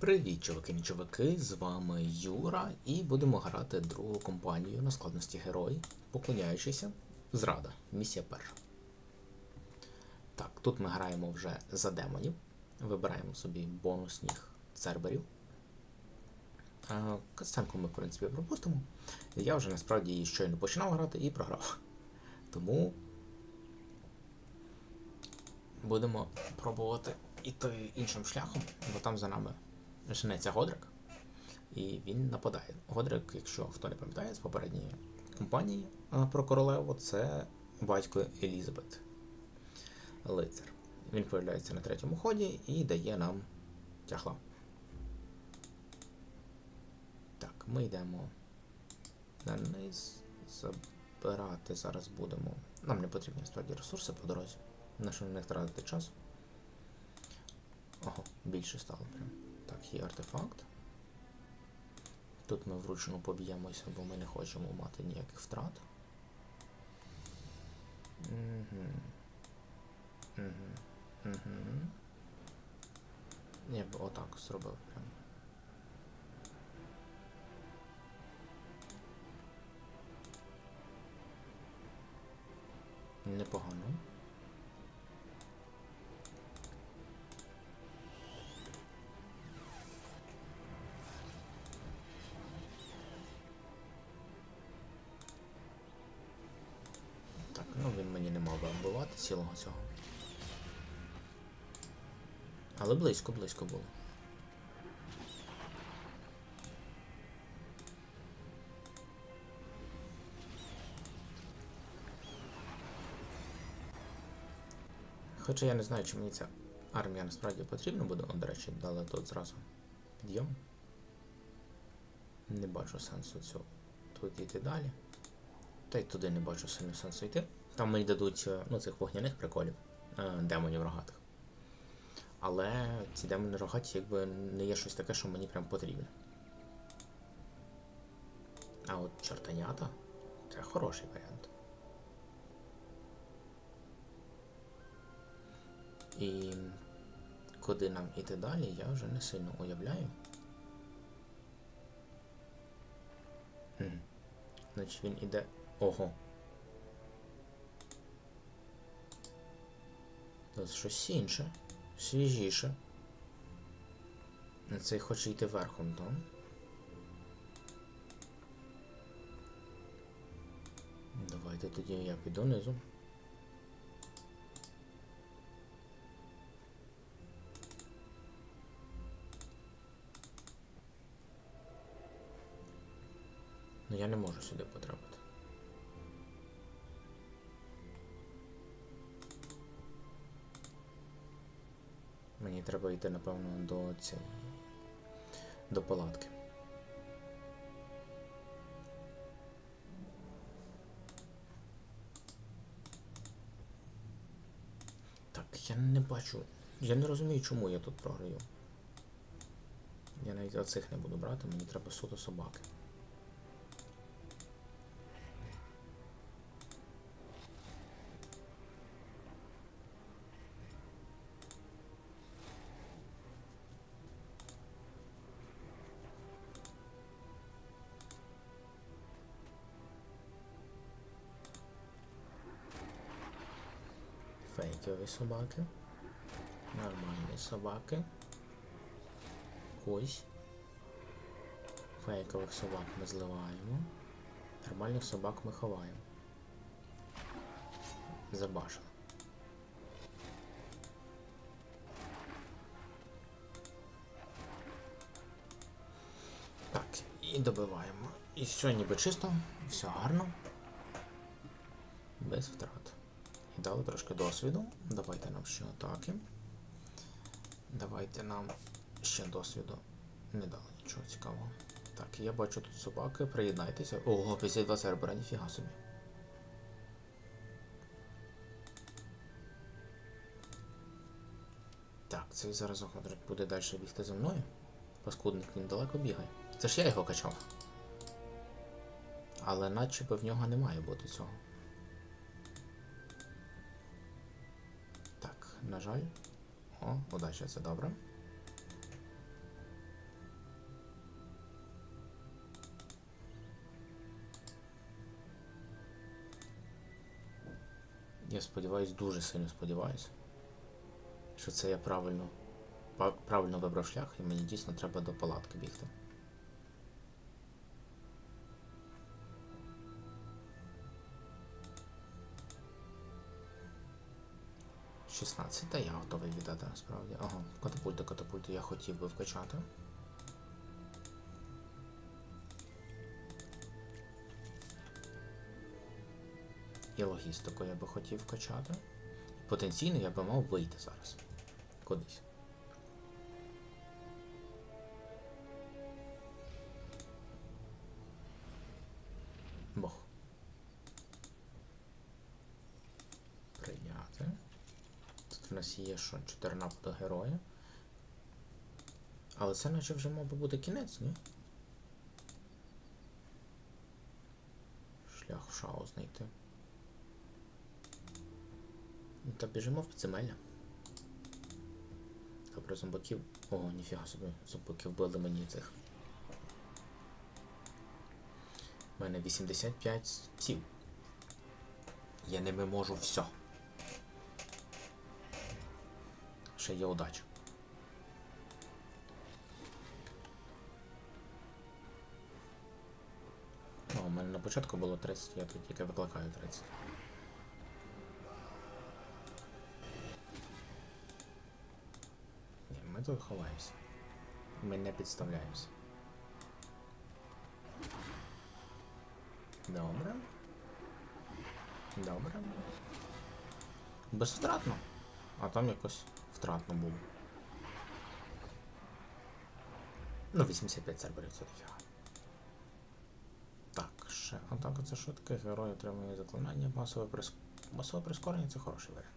Привіт, чуваки і чуваки, з вами Юра, і будемо грати другу компанію на складності герой, поклоняючися. Зрада, місія перша. Так, тут ми граємо вже за демонів. Вибираємо собі бонусних церберів. Касценку ми, в принципі, пропустимо. Я вже насправді її щойно починав грати і програв. Тому будемо пробувати іти іншим шляхом, бо там за нами женеться Годрик, і він нападає. Годрик, якщо хто не пам'ятає, з попередньої компанії про королеву, це батько Елізабет Лицар. Він появляється на третьому ході і дає нам тягла. Так, ми йдемо на низ. Забирати зараз будемо. Нам не потрібні справді ресурси по дорозі. На що не втратити час. Ого, більше стало прям. Так, є артефакт. Тут ми вручну поб'ємося, бо ми не хочемо мати ніяких втрат. Угу. Я б отак зробив прям. Непогано. Цілого цього. Але близько, близько було. Хоча я не знаю, чи мені ця армія насправді потрібна буде, О, до речі, дали тут зразу підйом. Не бачу сенсу цього тут йти далі. Та й туди не бачу сильно сенсу йти. Там мені дадуть е, ну, цих вогняних приколів, е, демонів рогатих. Але ці демони рогаті якби не є щось таке, що мені прям потрібно. А от чортанята це хороший варіант. І куди нам іти далі, я вже не сильно уявляю. Значить він іде. Ого. Тут щось інше, свіжіше. Цей хоче йти верхом, то. Давайте тоді я піду низу. Ну я не можу сюди потрапити. Треба йти, напевно, до цієї. до палатки. Так, я не бачу. Я не розумію, чому я тут програю. Я навіть оцих не буду брати, мені треба суто собаки. Фейкові собаки. Нормальні собаки. Ось. Фейкових собак ми зливаємо. Нормальних собак ми ховаємо. Забашили. Так, і добиваємо. І все ніби чисто, все гарно. Без втрат. Дали трошки досвіду. Давайте нам ще атаки. Давайте нам ще досвіду. Не дали нічого цікавого. Так, я бачу тут собаки, приєднайтеся. Ого, 52 сербера, ніфіга собі. Так, цей зараз охотрик буде далі бігти за мною. Паскудник він далеко бігає. Це ж я його качав. Але наче в нього не має бути цього. на жаль. О, удача, це добре. Я сподіваюсь, дуже сильно сподіваюся, що це я правильно правильно вибрав шлях і мені дійсно треба до палатки бігти. Шістнадцять, та я готовий віддати насправді. Ага, катапульти, катапульти я хотів би вкачати. І логістику я би хотів вкачати. Потенційно я би мав вийти зараз. Кудись. Нас є що? 4 напади героя. Але це наче вже мав би бути кінець, ні? Шлях в шау знайти. Ну, Та біжимо в підземелля. Добре, зомбаків. Ого, ніфіга собі, зомбаків вбили мені цих. У мене 85 псів. Я ними можу все. Ще є удача. О, у мене на початку було 30, я тут тільки викликаю 30. Ні, ми тут ховаємося. Ми не підставляємося. Добре. Добре. Безвтратно. А там якось втратно було. Ну, 85 серверів це дофіга. Так, ще. А так, це таке? Герой отримує заклинання, масове, прис... масове прискорення це хороший варіант.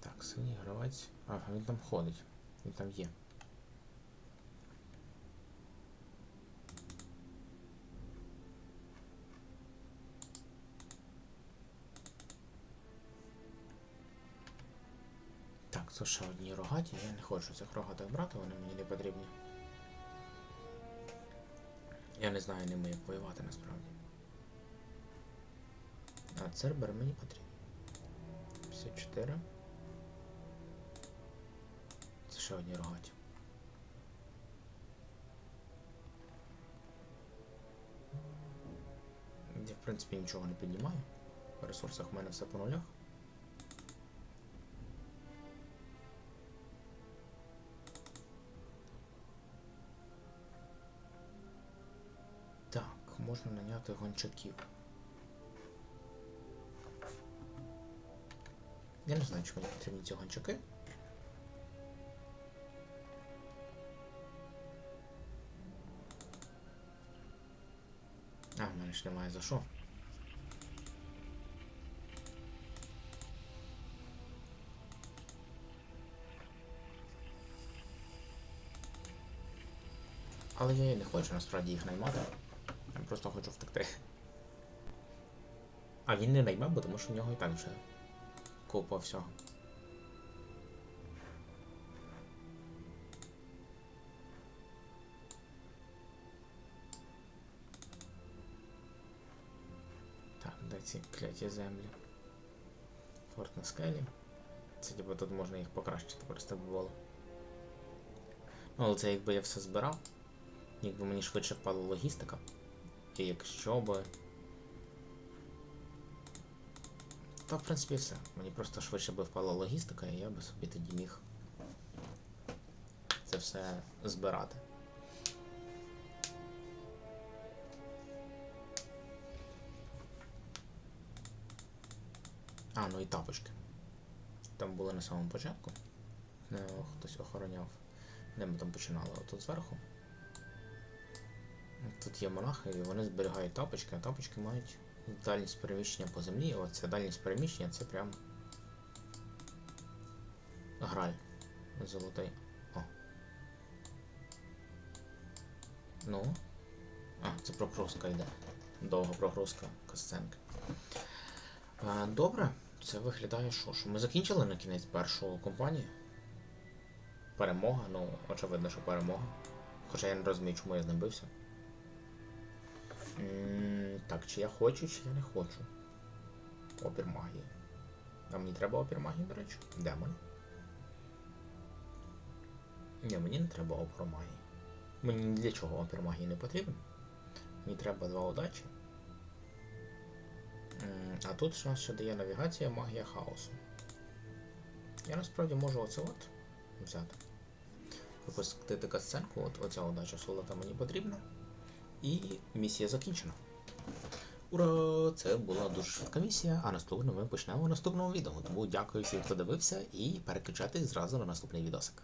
Так, синій гравець. Ага, він там ходить. Він там є. Це ще одні рогаті. Я не хочу цих рогатих брати, вони мені не потрібні. Я не знаю ними як воювати насправді. А цербер мені потрібен. 54. Це ще одні рогаті. Я в принципі нічого не піднімаю. В ресурсах в мене все по нулях. Можна наняти гончаків. Я не знаю, чи мені потрібні ці гончаки. А, в мене ж немає за що. Але я і не хочу насправді їх наймати. Просто хочу втекти. А він не найме, бо тому що в нього і так вже купа всього. Так, де ці кляті землі? Форт на скелі. Це типу тут можна їх покращити, просто було. Ну, але це якби я все збирав. Якби мені швидше впала логістика. І якщо би. Та в принципі все. Мені просто швидше би впала логістика, і я би собі тоді міг це все збирати. А, ну і тапочки. Там були на самому початку. Хтось охороняв. Де ми там починали? Отут зверху. Тут є монахи, і вони зберігають тапочки, а тапочки мають дальність переміщення по землі. Оце дальність переміщення це прям граль. Золотий. О. Ну. А, це прогрузка йде. Довга прогрузка касценки. Добре, це виглядає що? Що ми закінчили на кінець першу компанію. Перемога, ну, очевидно, що перемога. Хоча я не розумію, чому я з ним бився. Так, чи я хочу, чи я не хочу. Опір магії. А мені треба опір магії, до речі. Демон. Ні, мені не треба опору магії. Мені ні для чого опір магії не потрібен. Мені треба два удачі. А тут що ще дає навігація магія хаосу. Я насправді можу оце от взяти. Випустити касценку, от оця удача солота мені потрібна. І місія закінчена. Ура! Це була дуже швидка місія, а наступно ми почнемо в наступному відео. Тому дякую всім, хто дивився, і переключайтесь зразу на наступний відосик.